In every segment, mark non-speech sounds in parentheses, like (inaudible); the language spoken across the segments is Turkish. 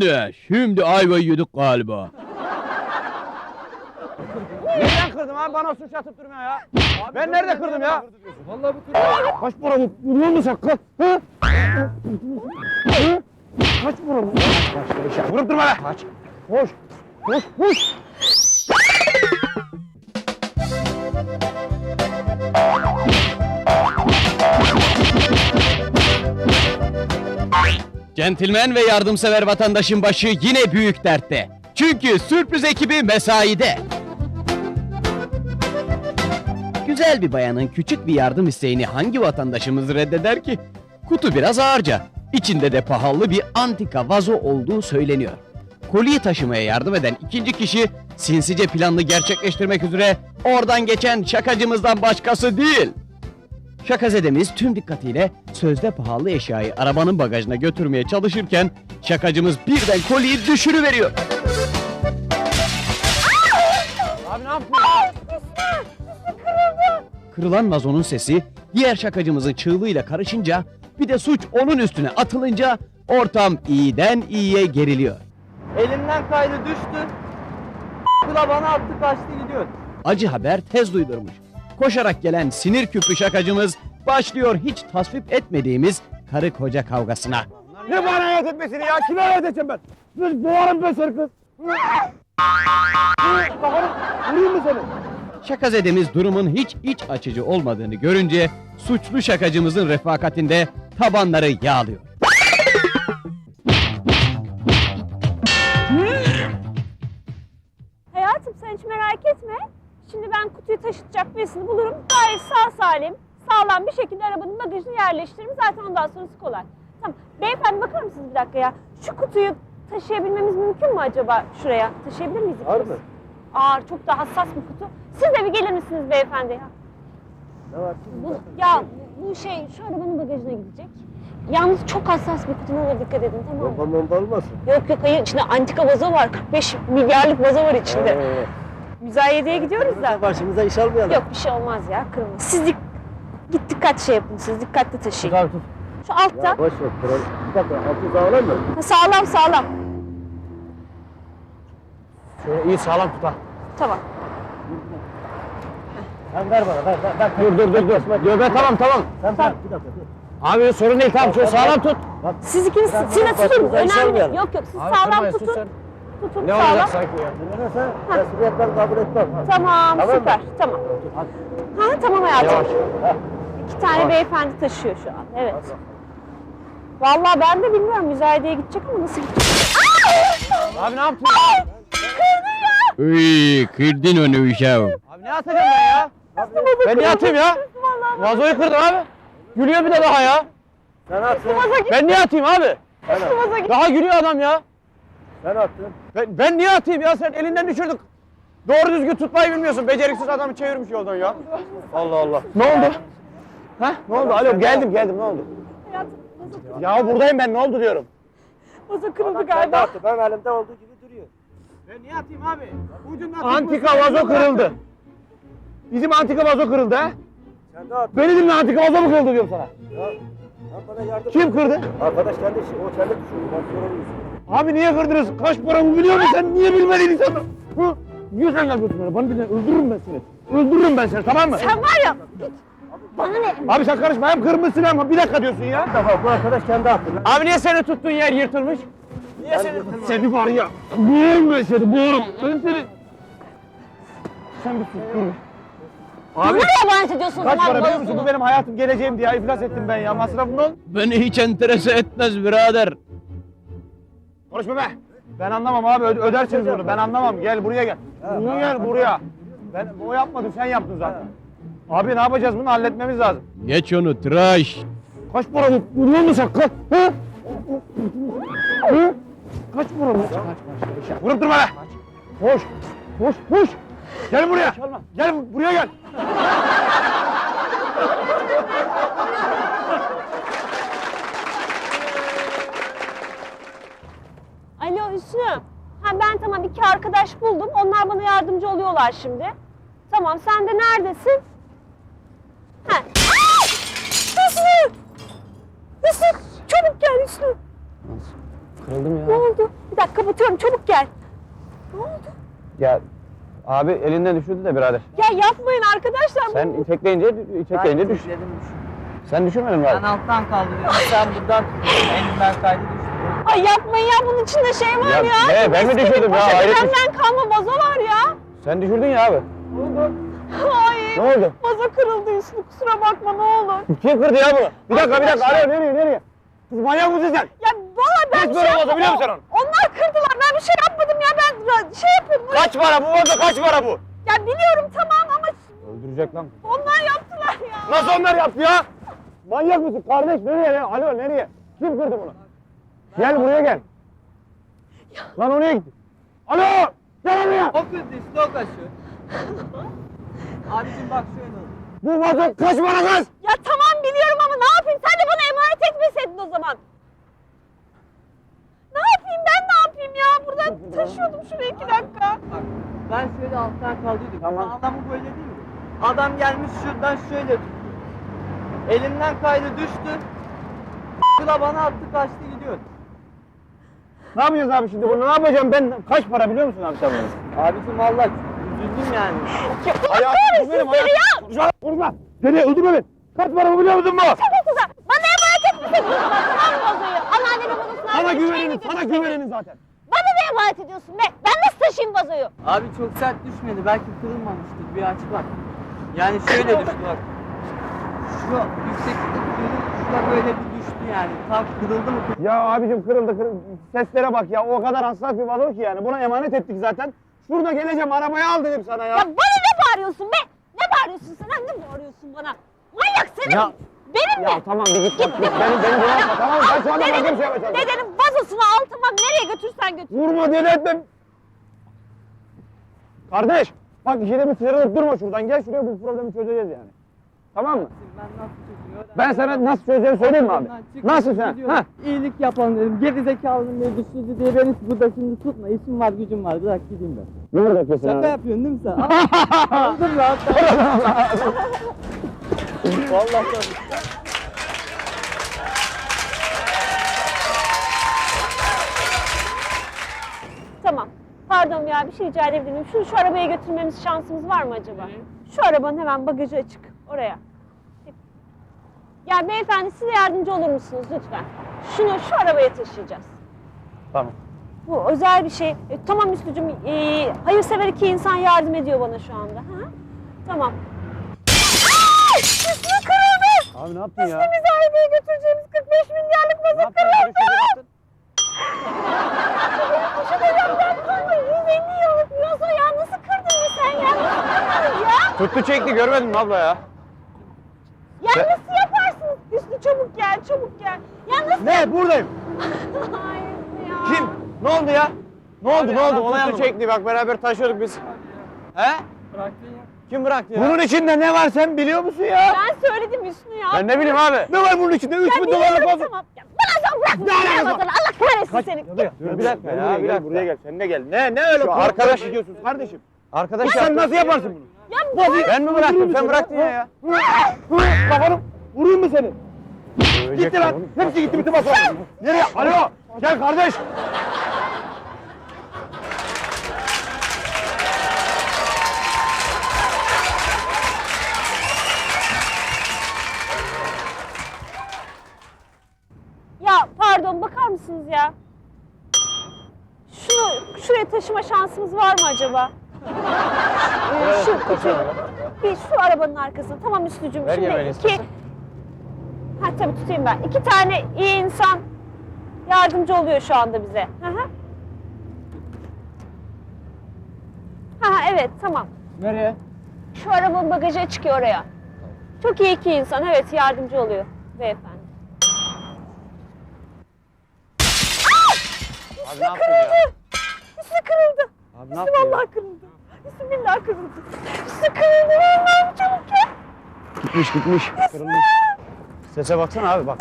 beni. Şimdi ayvayı yedik galiba. Nereden kırdım abi bana suç atıp durma ya. ben nerede kırdım ya? Vallahi bu Kaç para bu? Vuruyor musun sen? Kaç? Hı? Hı? Kaç para bu? Vurup durma be. Kaç. Koş. Koş. Koş. Centilmen ve yardımsever vatandaşın başı yine büyük dertte. Çünkü sürpriz ekibi mesaide. Güzel bir bayanın küçük bir yardım isteğini hangi vatandaşımız reddeder ki? Kutu biraz ağırca. İçinde de pahalı bir antika vazo olduğu söyleniyor. Koliyi taşımaya yardım eden ikinci kişi sinsice planını gerçekleştirmek üzere oradan geçen şakacımızdan başkası değil. Şakazedemiz tüm dikkatiyle sözde pahalı eşyayı arabanın bagajına götürmeye çalışırken şakacımız birden koliyi düşürüveriyor. Abi ne yaptın ya? Kırılan vazonun sesi diğer şakacımızın çığlığıyla karışınca bir de suç onun üstüne atılınca ortam iyiden iyiye geriliyor. Elimden kaydı düştü. Kula bana attı kaçtı gidiyor. Acı haber tez duydurmuş. Koşarak gelen sinir küplü şakacımız başlıyor hiç tasvip etmediğimiz karı koca kavgasına. Ne bana hayat etmesini ya? Kime hayat edeceğim ben? Kız boğarım ben seni kız. Kafanı vurayım mı seni? Şakazedemiz durumun hiç iç açıcı olmadığını görünce suçlu şakacımızın refakatinde tabanları yağlıyor. Şimdi ben kutuyu taşıtacak birisini bulurum. Gayet sağ salim, sağlam bir şekilde arabanın bagajına yerleştiririm. Zaten ondan sonrası kolay. Tamam. Beyefendi bakar mısınız bir dakika ya? Şu kutuyu taşıyabilmemiz mümkün mü acaba şuraya? Taşıyabilir miyiz? Ağır mı? Ağır, çok da hassas bir kutu. Siz de bir gelir misiniz beyefendi ya? Ne var? Bu, ya bu- şey şu arabanın bagajına gidecek. Yalnız çok hassas bir kutu. Olur dikkat edin tamam mı? Bomba bomba olmasın? Yok yok hayır içinde antika vazo var. 45 milyarlık vazo var içinde. Müzayedeye gidiyoruz da. Başımıza iş almayalım. Yok bir şey olmaz ya kırılmaz. Siz dik, git dikkat şey yapın siz dikkatli taşıyın. Abi tut. Şu altta. boş ver. Kral. Bir dakika. Altı sağlam mı? Ha, sağlam sağlam. Şöyle iyi sağlam tut ha. Tamam. Sen ver bana ver ver. ver. Dur dur dur dur. Ben tamam tamam. Sen Tamam. Bir dakika dur. Abi sorun değil tamam şöyle sağlam tut. Bak. Siz ikiniz Sen- siz başımıza iş Önemli değil. almayalım. Yok yok siz Abi, sağlam kırmayın, tutun. sus Tutun Ne sağlam. olacak sanki ya? Dinlersen resmiyetleri kabul etmem. Tamam, Tamam mı? süper. Tamam. Hadi. Ha tamam hayatım. Yavaş. İki tane Yavaş. beyefendi taşıyor şu an. Evet. Vallahi ben de bilmiyorum müzayedeye gidecek ama nasıl gidecek? Abi ne yaptın? Uy, kırdın onu uşağım. Abi ne atacağım ben ya? Ben niye atayım ya? Vallahi Vazoyu kırdım abi. Gülüyor bir de daha ya. Sen attın. Ben niye atayım abi? Daha gülüyor adam ya. Sen attın. Ben, ben niye atayım ya? Sen elinden düşürdük. Doğru düzgün tutmayı bilmiyorsun. Beceriksiz adamı çevirmiş yoldan ya. Allah Allah. Ne oldu? Ha? Ne oldu? Alo geldim geldim ne oldu? Hayatım Ya buradayım ben ne oldu diyorum. vazo kırıldı galiba. attı. Ben elimde olduğu gibi duruyor. Ben niye atayım abi? Antika vazo kırıldı. Bizim antika vazo kırıldı ha? Sen de attın. Beni dinle antika vazo mu kırıldı diyorum sana. Ya. Lan bana yardım Kim kırdı? Arkadaş kendi işi. O kendi düşürdü. Ben sorumluyum. Abi niye kırdınız? Kaç para bu biliyor musun sen? Niye bilmedin insanı? Hı? Niye sen yapıyorsun böyle? Bana dinle öldürürüm ben seni. Öldürürüm ben seni tamam mı? Sen var ya. git. Bana ne? Abi sen karışma hem kırmışsın hem bir dakika diyorsun ya. Tamam bu arkadaş kendi attı. Abi niye seni tuttuğun yer yırtılmış? Niye seni Seni var ya. Boğurum ben seni boğurum. Ben seni. Sen bir sus dur. Abi Nereye emanet ediyorsun kaç para biliyor musun? Bu benim hayatım geleceğim diye iflas ettim ben ya. Masrafım ne? Beni hiç enterese etmez birader. Konuşma be. Ben anlamam abi öde- ödersiniz bunu. Ben anlamam. Gel buraya gel. Buraya gel buraya. Ben o yapmadım sen yaptın zaten. Abi ne yapacağız bunu halletmemiz lazım. Geç onu tıraş. Kaç para bu? Musun sen? Kaç? Hı? Hı? Kaç para bu? Vurup durma be. Koş. Koş. Koş. Gel buraya. Gel buraya gel. Alo Hüsnü. Ha ben tamam iki arkadaş buldum. Onlar bana yardımcı oluyorlar şimdi. Tamam sen de neredesin? Ha. Aa! Hüsnü! Hüsnü! Çabuk gel Hüsnü. Kırıldım Ne ya. oldu? Bir dakika kapatıyorum çabuk gel. Ne oldu? Ya abi elinden düşürdü de birader. Ya yapmayın arkadaşlar. Sen bu- itekleyince, itekleyince düş. Düşün. Sen düşürmedin mi Ben abi? alttan kaldırıyorum. Sen buradan tutuyorsun. Elimden kaydı. Ay yapmayın ya bunun içinde şey var Ya ya. ne, ben mi düşürdüm ya? Hayret bir kalma vazo var ya. Sen düşürdün ya abi. Ay. Ne oldu? Vazo kırıldı üstü kusura bakma ne olur. Kim kırdı ya bunu? Bir dakika bir dakika. Arıyor nereye nereye? Kız manyak mısın sen? Ya valla ben Kaç bir para şey vazo yapmadım. biliyor musun onu? Onlar kırdılar ben bir şey yapmadım ya ben ra- şey yapıyorum. Kaç para bu vazo kaç para bu? Ya biliyorum tamam ama Öldürecek lan. onlar yaptılar ya. Nasıl onlar yaptı ya? Manyak mısın kardeş? Nereye ya? Alo nereye? Kim kırdı bunu? Gel buraya gel. Lan oraya gitti. Alo! Gel buraya! O kız düştü o kaşı. (laughs) Abicim bak şöyle oldu. Bu vazo kaç para kız? Ya tamam biliyorum ama ne yapayım sen de bana emanet etmeseydin o zaman. Ne yapayım ben ne yapayım ya burada taşıyordum şuraya iki dakika. Bak ben şöyle alttan kaldıydım. Tamam. Adamı böyle değil mi? Adam gelmiş şuradan şöyle tuttu. Elimden kaydı düştü. (laughs) Kıla bana attı kaçtı gidiyor. Ne yapacağız abi şimdi bunu? Ne yapacağım ben? Kaç para biliyor musun abi sen bunu? Abicim vallahi üzüldüm yani. Hayatım bu benim hayatım. Konuşma! Konuşma! Seni öldürme beni! Kaç para bu biliyor musun bu? Çok güzel. Bana emanet tamam mı vazoyu? Anneannemin vazosunu Sana aldım, güvenin, sana güvenin zaten. Bana da emanet ediyorsun be. Ben nasıl taşıyayım vazoyu? Abi çok sert düşmedi. Belki kırılmamıştır. Bir aç bak. Yani şöyle düştü bak. Şu yükseklikte tutuyordum. Şurada böyle bir düştü yani. Tam kırıldı mı? Ya abicim kırıldı kırıldı. Seslere bak ya o kadar hassas bir vazo ki yani. Buna emanet ettik zaten. Şurada geleceğim arabaya al dedim sana ya. Ya bana ne bağırıyorsun be? Ne bağırıyorsun sen? Ne bağırıyorsun bana? Manyak senin. Ya- Benim Ya mi? tamam bir git bak. git. Benim benim günahım tamam mı? Ben şu anda başka bir şey yapacağım. Dedenin vazosunu altıma nereye götürsen götür. Vurma deli etme. Kardeş bak işine bir sıyrılıp durma şuradan. Gel şuraya bu problemi çözeceğiz yani. Tamam mı? Ben nasıl çözüyor? Ben sana nasıl çözeceğimi söyleyeyim mi abi? Nasıl sen? Ha? İyilik yapalım dedim. Geri diye düşürdü diye beni burada şimdi tutma. İşim var gücüm var. Bırak gideyim ben. Ne bırakıyorsun Şaka abi? yapıyorsun değil mi sen? (laughs) Aldım lan. (laughs) Vallahi. Tamam. Pardon ya bir şey rica edebilir miyim? Şunu şu arabaya götürmemiz şansımız var mı acaba? Şu arabanın hemen bagajı açık. Oraya. Ya beyefendi size yardımcı olur musunuz lütfen? Şunu şu arabaya taşıyacağız. Tamam. Bu özel bir şey. E, tamam Üstücüm, e, hayırsever iki insan yardım ediyor bana şu anda. Ha? Tamam. Üstü kırıldı! Abi ne yaptın ya? bizi arabaya götüreceğimiz 45 milyarlık vazo kırıldı! Düşürdün, Poşet ayağımdan kalma 150 yıllık vazo ya nasıl kırdın ya sen ya? Nasıl kırdınız ya? Tuttu çekti görmedin mi abla ya? Ya nasıl yaparsınız? Üstü çabuk gel, çabuk gel. Ya nasıl? Ne buradayım? (laughs) Hayır ya. Kim? Ne oldu ya? Ne oldu ne oldu? Olay tuttu çekti bak beraber taşıyorduk biz. He? Bıraktın ya. Kim bıraktı ya? Bunun içinde ne var sen biliyor musun ya? Ben söyledim Hüsnü ya. Ben ne bileyim abi. Ne var bunun içinde? 3 Ya bin biliyorum, olsun. Tamam. Ya bana sen bırak. Ne Ne alakası var? Allah kahretsin seni. Dur bir dakika ya bir dakika. Buraya gel sen de gel. Ne ne öyle arkadaş gidiyorsun kardeşim? Arkadaş sen nasıl yaparsın bunu? Ben mi bıraktım? Sen bıraktın ya ya. Kafanı vurayım mı seni? Gitti lan. Hepsi gitti bitti bas. Nereye? Alo. Gel kardeş. Ya pardon bakar mısınız ya? Şunu şuraya taşıma şansımız var mı acaba? Ee, şu kutuyu, bir şu arabanın arkasına. Tamam Üstücüğüm. Ver Şimdi iki... istersen. Ha tabii tutayım ben. İki tane iyi insan yardımcı oluyor şu anda bize. Hı hı. Ha ha, evet tamam. Nereye? Şu arabanın bagajı çıkıyor oraya. Çok iyi iki insan evet yardımcı oluyor beyefendi. Ne yaptın ya? Üstü kırıldı. Abi ne vallahi kırıldı. Üstü billahi kırıldı. Üstü kırıldı vallahi çabuk gel. Gitmiş gitmiş. Kırılmış. Sese baksana abi bak.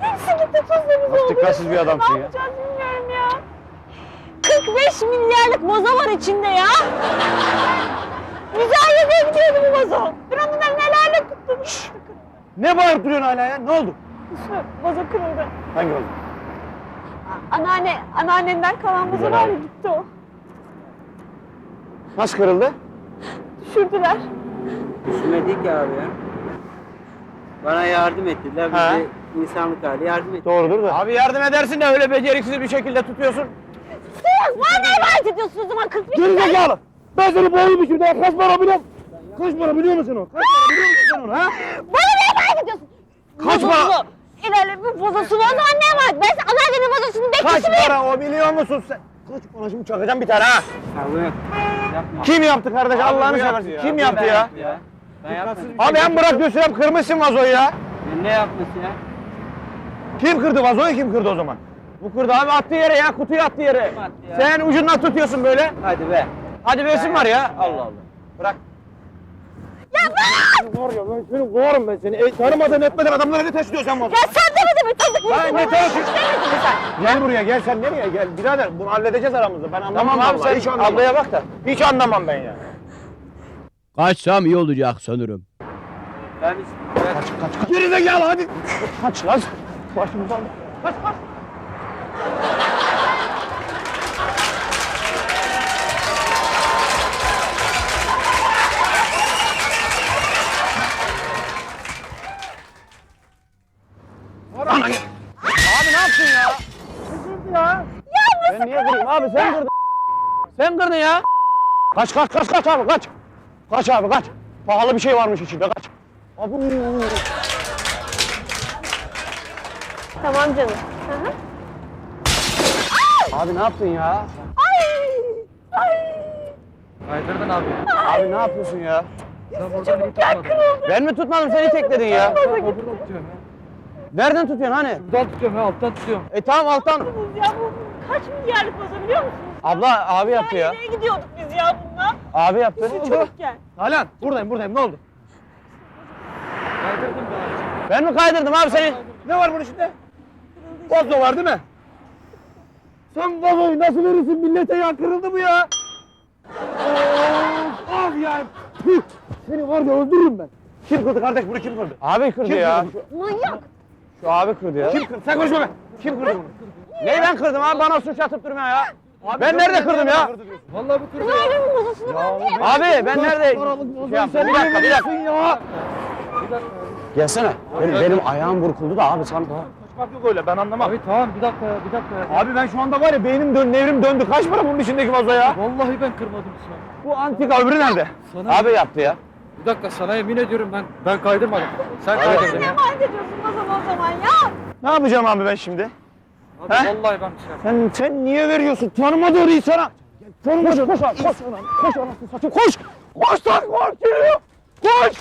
Hepsi gitti tuzlarımız Nasıl oldu. dikkatsiz bir adamsın Ne ya. yapacağız bilmiyorum ya. 45 milyarlık vazo var içinde ya. Müzayede'ye gidiyordu bu vazo. Ben onları nelerle kırıldı. Ne bağırıp duruyorsun hala ya? Ne oldu? Üstü vazo kırıldı. Hangi oldu? Tane anneannemden kalan vazo var ya gitti o. Nasıl kırıldı? Düşürdüler. Düşmedik ya abi ya. Bana yardım ettiler. Biz Ha. de insanlık hali yardım ettik. Doğrudur da. Abi yardım edersin de öyle beceriksiz bir şekilde tutuyorsun. Siz bana ne emanet ediyorsunuz o zaman 41 Geri zekalı. Ben seni boğayım şurada. ya. Kaç para biliyorum? Kaç para biliyor musun o? Kaç para biliyor musun sen onu ha? Bana ne emanet ediyorsun? Kaç Vazosunu, para? İlerle bir vazosunu o zaman ne emanet? Ben sana anneannemin vazosunun Kaç bekçisi miyim? para o biliyor musun sen? Kaç para şimdi çakacağım bir tane ha? Abi yapma. Kim yaptı kardeş Allah'ını seversin? Kim yaptı ya? ya? Ben yapmadım. Abi hem bırakıyorsun hem kırmışsın vazoyu ya. Ben ne yapması ya? Kim kırdı vazoyu kim kırdı o zaman? Bu kırdı abi attı yere ya kutuyu attı yere. attı ya? Sen ucundan tutuyorsun böyle. Hadi be. Hadi besin var ya. Allah Allah. Bırak. Bırak! Var ya ben seni kovarım ben seni. E, tanımadan etmeden adamları ne taşıyorsun sen vazoyu? Ya sen demedin mi çocuk? Lan ne sen? Gel buraya gel sen nereye gel birader bunu halledeceğiz aramızda ben anlamam Tamam abi, sen hiç anlamam. ablaya bak da hiç anlamam ben ya. Kaçsam iyi olacak sanırım. Ben. Ben... Geri zekalı hadi. Kaç lan. Başımızdan. Kaç kaç. Abi sen kırdın. Sen kırdın ya. Kaç kaç kaç kaç abi kaç. Kaç abi kaç. Pahalı bir şey varmış içinde kaç. Abi. Tamam canım. Hı hı. Abi ne yaptın ya? Ay! Ay! Kaydırdın abi. Abi ne yapıyorsun ya? Sen oradan iyi kırıldı. Ben mi tutmadım seni tekledin ya? Vazo gitti. Buradan tutuyorum ya. Nereden tutuyorsun hani? Buradan tutuyorum ya. Alttan tutuyorum. E tamam alttan. Ya bu kaç milyarlık vazo biliyor musunuz? Abla abi yaptı ya. Nereye gidiyorduk biz ya bununla? Abi yaptı. Çocukken. Halan buradayım buradayım ne oldu? Kaydırdım ben. Ben mi kaydırdım abi seni? Ne var bunun içinde? Vazo var değil mi? Sen vazoyu nasıl verirsin millete ya? Kırıldı bu ya. Of, of ya. Tüh. Seni var ya öldürürüm ben. Kim kırdı kardeş bunu kim kırdı? Abi kırdı ya. Manyak. Şu abi kırdı ya. Kim kırdı? Sen konuşma be. Kim kırdı bunu? Neyi ben kırdım abi? Bana suç atıp durma ya. ben nerede kırdım ya? Vallahi bu kırdı. Anneannemin vazosunu ben? Abi ben nerede? Şey yaptım. Bir dakika bir dakika. Ya. Gelsene. Benim, benim ayağım burkuldu da abi sen... Kaçmak yok öyle ben anlamam. Abi tamam bir dakika ya. Bir dakika ya. Abi ben şu anda var ya beynim dön, nevrim döndü. Kaç para bunun içindeki vazo ya? Vallahi ben kırmadım sana. Bu antika öbürü nerede? Sana- Abi yaptı ya. Bir dakika sana yemin ediyorum ben ben kaydırmadım. Sen kaydırdın Ne ya. emanet ediyorsun vazomu o zaman ya? Ne yapacağım abi ben şimdi? Abi He? vallahi ben bir şey yapmadım. Sen sen niye veriyorsun? Tanımadığı insana. Tanımadığı koş koş abi koş. Koş anasını satayım koş. Koş lan koş geliyor. Koş.